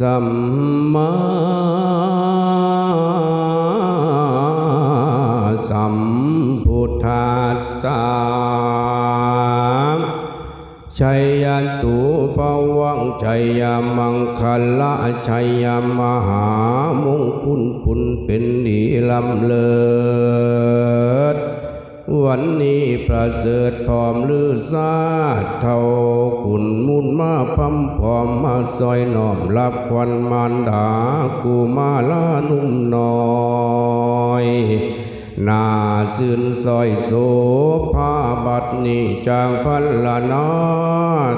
สัมมาสัมพุทธัสสะชัยยันตุปวังชัยยมังคละชัยยมหามงคุลปุณเป็นดีลำเลิศ วันนี้ประเสริฐพร้อมลือซาเท่าขุนมุนมาพัมพร้อมมาซอยน้อมรับควันมารดากูมาลานุ่มน้อยนาซื่นซอยโสภาบัดนี้จางพันละนา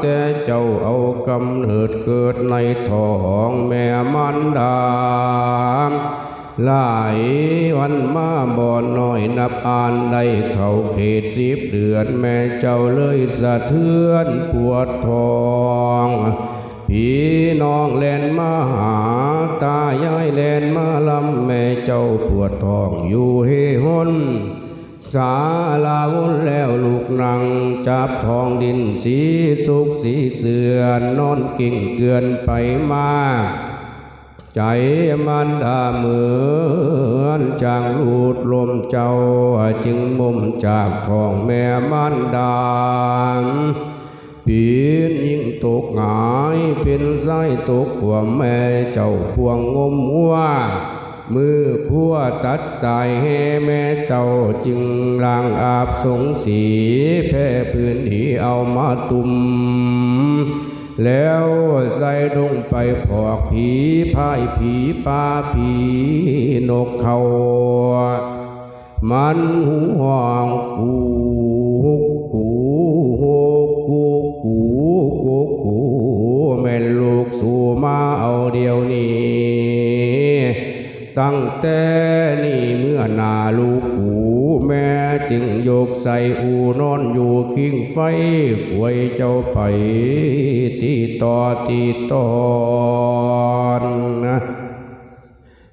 แต่เจ้าเอากำเนิดเกิดในท้องแม่มันดา หลายวันมาบ่อนน้อยนับอ่านได้เขาเขตสิบเดือน แม่เจ้าเลยสะเทือนปวดท้องพี่น้องแลนมาหา ตายายแลนมาลำแม่เจ้าปวดท้องอยู่เฮหนสาลาวุนแล้วลูกนัง จับทองดินสีสุกสีเสือนนอนกิ่งเกลือนไปมาก ใจมันดาเหมือนจางลูดลมเจ้า จึงมุมจากท้องแม่มันดาปีนยิ่งตกหงายเป็นไส้ตกขวมแม่เจ้าพวงงมหัวมือขั้วตัดใจให้แม่เจ้าจึงลางอาบสงสีแพ่พื้นที่เอามาตุ่ม แล้วใส่ลงไปพอกผีพายผีปลาผีนกเขามันหูห้องกูกูกูกูกูกูแม่ลูกสู่มาเอาเดียวนี้ ตั้งแต่นี่เมื่อนาลูก แม่จึงโยกใส่อูนอนอยู่คิงไฟหวยเจ้าไปตีต่อตีตอนนะ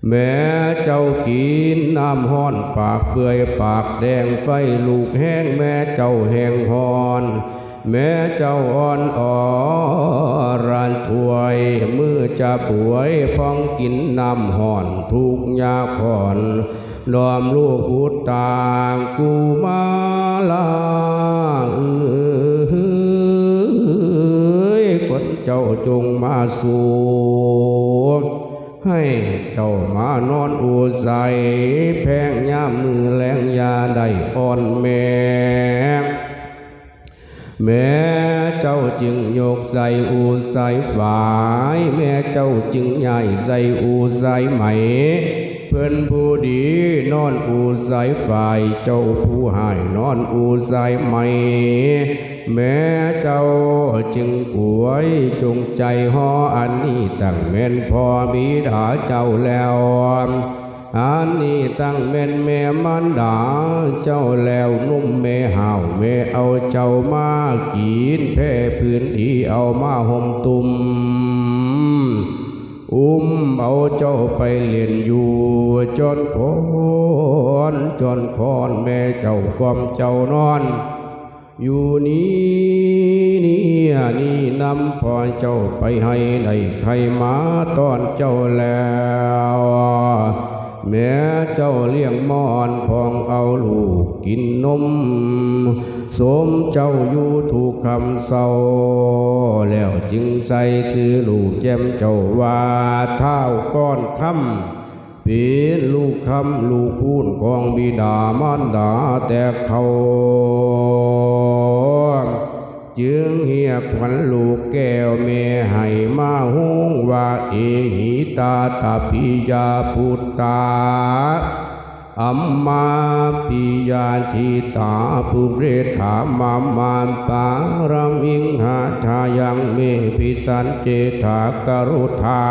แม้เจ้ากินน้ำห้อนปากเปื่อยปากแดงไฟลูกแห้งแม่เจ้าแห้งหอน แม่เจ้าอ่อนอ่อรันถวยมือจะป่วยพองกินน้ำห่อนทุกยาผ่อนดอมลูกพุตตางกูมาลาเอ้ยคนเจ้าจงมาสู่ให้เจ้ามานอนอูใสแพงยามือแรงยาได้อ่อนแม่ แม่เจ้าจึงโยกใส่อูใส่ฝาย แม่เจ้าจึงใหญ่ใส่อูใส่ไหม เพื่อนผู้ดีนอนอูใส่ฝ่าย เจ้าผู้ให้นอนอูใส่ไหม แม่เจ้าจึงป่วยจงใจห่ออันนี้ตั้งแม่นพอบิดาเจ้าแล้ว อันนี้ตั้งแม่นแม่มันดา เจ้าแล้วนุ่มแม่ห่าวแม่เอาเจ้ามากินแพ่พื้นที่เอามาห่มตุมอุ้มเอาเจ้าไปเล่นอยู่จนคอนจนคอนแม่เจ้าความเจ้านอน อยู่นี้นี่นี่นำพอเจ้าไปให้ได้ใครมาตอนเจ้าแล้ว แม่เจ้าเลี้ยงมอนพองเอาลูกกินนม สมเจ้าอยู่ถูกคำเศร้า แล้วจึงใส่ซื้อลูกแย้มเจ้าว่าเท้าก้อนคำเป็นลูกคำลูกพูนของบิดามารดาแต่เขา จึงเหียขวัญลูกแก้วเมให้มาหงว่าเอหิตาตาปิยาพุตตาอัมมาปิยาทิตาปุเรธามามานปารมิงหาทายังเมพิสันเจธากรุธา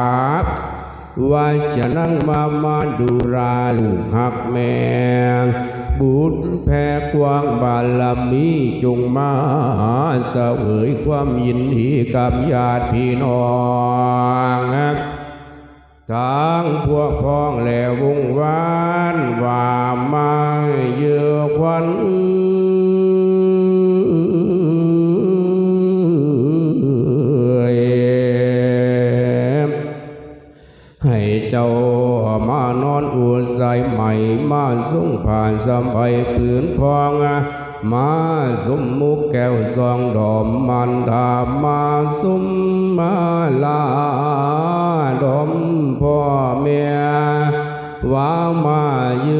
ว่าจะนั่งมามาดูราลูกหักแม่บุญแผ่กว้างบารมีจงมาเสวยความยินดีกับญาติพี่น้องทั้งพวกพ้องและวงวานว่ามาเยือควัน ให้เจ้ามานอนอวดใส่ใหม่มาส่งผ่านสมัยปืนพองมาสมมุกแก้วซองดอมมันดามาสุมมาลาดอมพ่อแม่ว่ามาเยื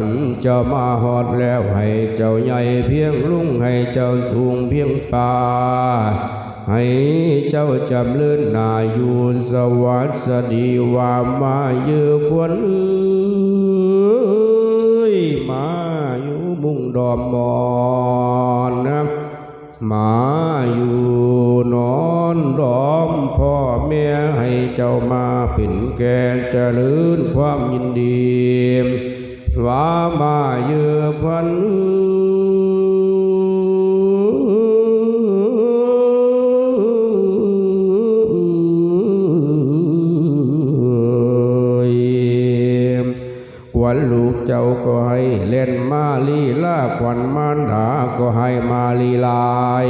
ขวัญเจ้ามาหอดแล้วให้เจ้าใหญ่เพียงลุงให้เจ้าสูงเพียงป่าให้เจ้าจำเลื่อนนาอยู่สวัสดีว่ามาเยือควนเอ้ยมาอยู่มุงดอมมอนนะมาอยู่นอนดอมพ่อแม่ให้เจ้ามาเป็นแก่เจริญความยินดีามาเยือควันควันลูกเจ้าก็ให้เล่นมาลีลาควันมารดาก็ให้มาลีลาย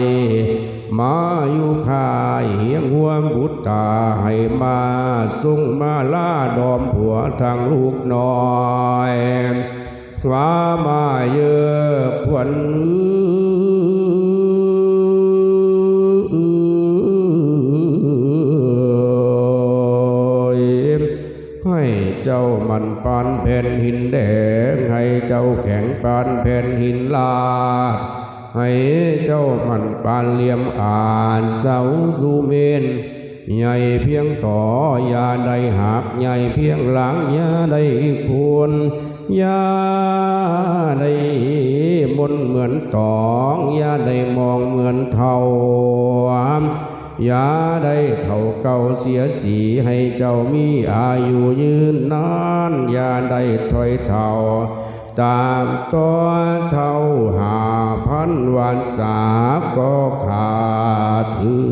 มาอยู่คายเฮียงหัวบุตตาให้มาสุ่งมาลาดอมผัวทางลูกน้อย สวามาเยอควันให้เจ้ามันปานแผ่นหินแดงให้เจ้าแข็งปานแผ่นหินลาดให้เจ้ามันปานเหลี่ยมอ่านเสาสูเมนใหญ่เพียงต่อยาได้หักใหญ่เพียงหลังยาได้ควร ยาได้มนเหมือนตองยาได้มองเหมือนเท่ายาได้เท่าเก่าเสียสีให้เจ้ามีอายุยืนนานยาได้ถอยเท่าตามตัวเท่าหาพันวันสาก็ขาดถือ